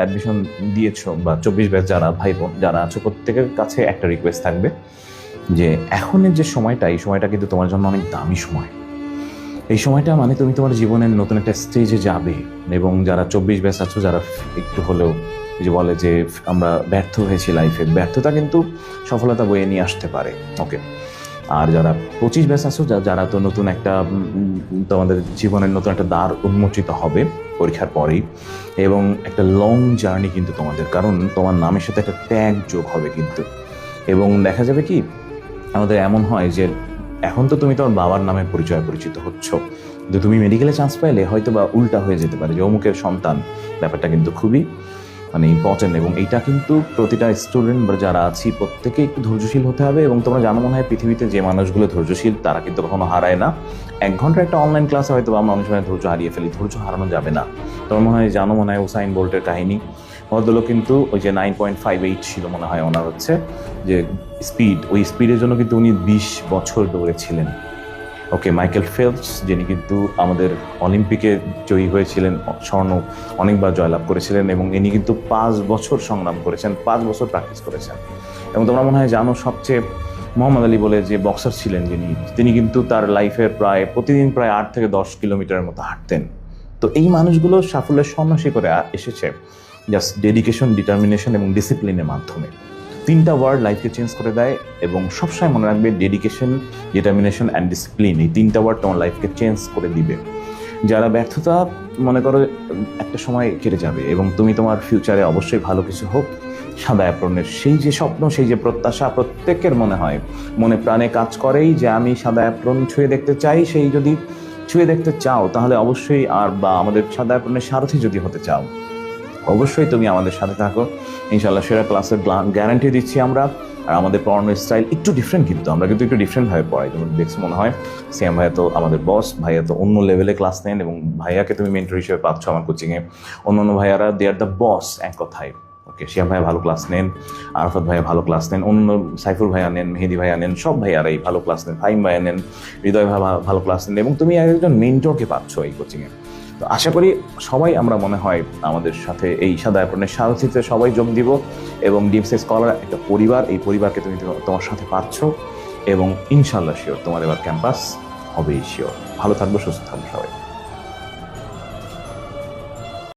Admission দিয়েছ বা চব্বিশ ব্যাচ যারা ভাই বোন যারা আছো, প্রত্যেকের কাছে একটা রিকোয়েস্ট থাকবে যে এখনের যে সময়টা, এই সময়টা কিন্তু তোমার জন্য অনেক দামি সময়। এই সময়টা মানে তুমি তোমার জীবনের নতুন একটা স্টেজে যাবে এবং যারা চব্বিশ ব্যাচ আছো, যারা একটু হলেও যে বলে যে আমরা ব্যর্থ হয়েছি লাইফে ব্যর্থতা কিন্তু সফলতা বয়ে নিয়ে আসতে পারে। ওকে আর যারা পঁচিশ ব্যাচ আছো যারা তো নতুন একটা তোমাদের জীবনের নতুন একটা দ্বার উন্মোচিত হবে পরীক্ষার পরেই। এবং একটা লং জার্নি কিন্তু তোমাদের, কারণ তোমার নামের সাথে একটা ট্যাগ যোগ হবে কিন্তু। এবং দেখা যাবে কি, আমাদের এমন হয় যে এখন তো তুমি তোমার বাবার নামে পরিচয় পরিচিত হচ্ছ। কিন্তু তুমি মেডিকেলে চান্স পাইলে হয়তো বা উল্টা হয়ে যেতে পারে যে অমুকের সন্তান। ব্যাপারটা কিন্তু খুবই মানে ইম্পর্টেন্ট এবং এইটা কিন্তু প্রতিটা স্টুডেন্ট বা যারা আছি প্রত্যেকে একটু ধৈর্যশীল হতে হবে এবং তোমরা জানো মনে হয় পৃথিবীতে যে মানুষগুলো ধৈর্যশীল, তারা কিন্তু কখনো হারায় না। এক ঘণ্টার একটা অনলাইন ক্লাসে হয়তো আমরা অনেক সময় ধৈর্য হারিয়ে ফেলি, ধৈর্য হারানো যাবে না। তোমার মনে হয় জানো মনে হয় উসাইন বোল্টের কাহিনী। ভদ্রলোক কিন্তু ওই যে নাইন পয়েন্ট ফাইভ এইট ছিল মনে হয় ওনার হচ্ছে, যে স্পিড ওই স্পিডের জন্য কিন্তু উনি বিশ বছর দৌড়েছিলেন ওকে, মাইকেল ফেলস যিনি কিন্তু আমাদের অলিম্পিকে জয়ী হয়েছিলেন, স্বর্ণ অনেকবার জয়লাভ করেছিলেন এবং ইনি কিন্তু পাঁচ বছর সংগ্রাম করেছেন, পাঁচ বছর প্র্যাকটিস করেছেন। এবং তোমরা মনে হয় জানো সবচেয়ে মোহাম্মদ আলী বলে যে বক্সার ছিলেন যিনি, তিনি কিন্তু তার লাইফের প্রায়, প্রতিদিন প্রায় আট থেকে দশ কিলোমিটারের মতো হাঁটতেন। তো এই মানুষগুলো সাফল্যের সন্ন্যাসী করে এসেছে জাস্ট ডেডিকেশন ডিটারমিনেশন এবং ডিসিপ্লিনের মাধ্যমে। তিনটা ওয়ার্ড লাইফকে চেঞ্জ করে দেয় এবং সবসময় মনে রাখবে ডেডিকেশন ডিটারমিনেশন অ্যান্ড ডিসিপ্লিন এই তিনটা ওয়ার্ড তোমার লাইফকে চেঞ্জ করে দিবে। যারা ব্যর্থতা মনে করো, একটা সময় কেটে যাবে এবং তুমি তোমার ফিউচারে অবশ্যই ভালো কিছু হোক, সাদা অ্যাপ্রনের সেই যে স্বপ্ন, সেই যে প্রত্যাশা প্রত্যেকের মনে হয়। মনে প্রাণে কাজ করেই যে আমি সাদা অ্যাপ্রন ছুঁয়ে দেখতে চাই, সেই যদি ছুঁয়ে দেখতে চাও, তাহলে অবশ্যই আর বা আমাদের সাদা অ্যাপ্রনের সারথি যদি হতে চাও। অবশ্যই তুমি আমাদের সাথে থাকো। ইনশাল্লাহ সেরা ক্লাসের গ্যারান্টি দিচ্ছি আমরা। আর আমাদের পড়ানোর স্টাইল একটু ডিফারেন্ট কিন্তু, আমরা কিন্তু একটু ডিফারেন্টভাবে পড়াই। যেমন দেখছি মনে হয় সিএম ভাইয়া তো আমাদের বস ভাইয়া তো অন্য লেভেলে ক্লাস নেন এবং ভাইয়াকে তুমি মেন্টর হিসেবে পাচ্ছ আমার কোচিংয়ে অন্য অন্য ভাইয়ারা দে আর দ্য বস এক কথায়। ওকে শিয়াম ভাইয়া ভালো ক্লাস নেন, আরফাত ভাইয়া ভালো ক্লাস নেন, অন্য সাইফুর ভাইয়া নেন, মেহেদি ভাইয়া নেন, সব ভাইয়ারাই ভালো ক্লাস নেন ফাইম ভাইয়া নেন, হৃদয় ভাইয়া ভালো ক্লাস নেন এবং তুমি একজন মেন্টরকে পাচ্ছ এই কোচিংয়ে তো আশা করি সবাই আমরা মনে হয় আমাদের সাথে এই সাদা অ্যাপনের সারথিতে সবাই যোগ দিব এবং ডিমসে স্কলার একটা পরিবার, এই পরিবারকে তুমি তোমার সাথে পাচ্ছ এবং ইনশাল্লাহ শিওর তোমার এবার ক্যাম্পাস হবেই শিওর ভালো থাকব, সুস্থ থাকব সবাই।